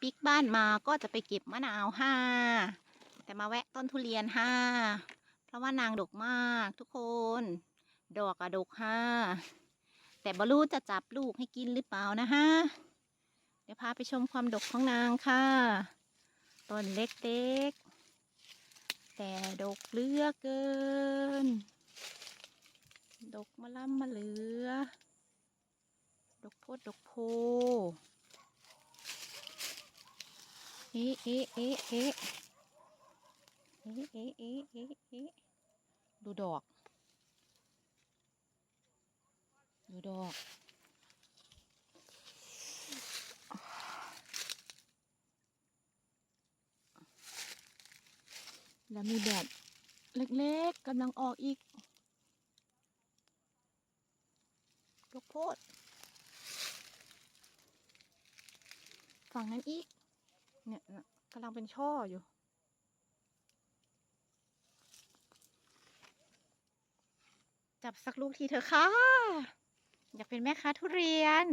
ปิกบ้านมาก็จะไปเก็บมะนาวห้าแต่มาแวะต้นทุเรียนห้าเพราะว่านางดกมากทุกคน ดอกอะดกห้าแต่บรู้จะจับลูกให้กินหรือเปล่านะฮะเดี๋ยวพาไปชมความดกของนางค่ะต้นเล็กๆ แต่ดกเลือเกิน ดกมะล่ำมะเหลือ ดกโพดดกโพ เอ๊ะเอ๊ะเอ๊ะเอ๊ะเอ๊ะเอ๊ะเอ๊ะเอ๊ะเอ๊ะดูดอก ดูดอก แล้วมีแบบเล็กๆกำลังออกอีกดกโพดฝั่งนั้นอีก เนี่ยกำลังเป็นช่ออยู่จับสักลูกทีเถอะค่ะ อยากเป็นแม่ค้าทุเรียน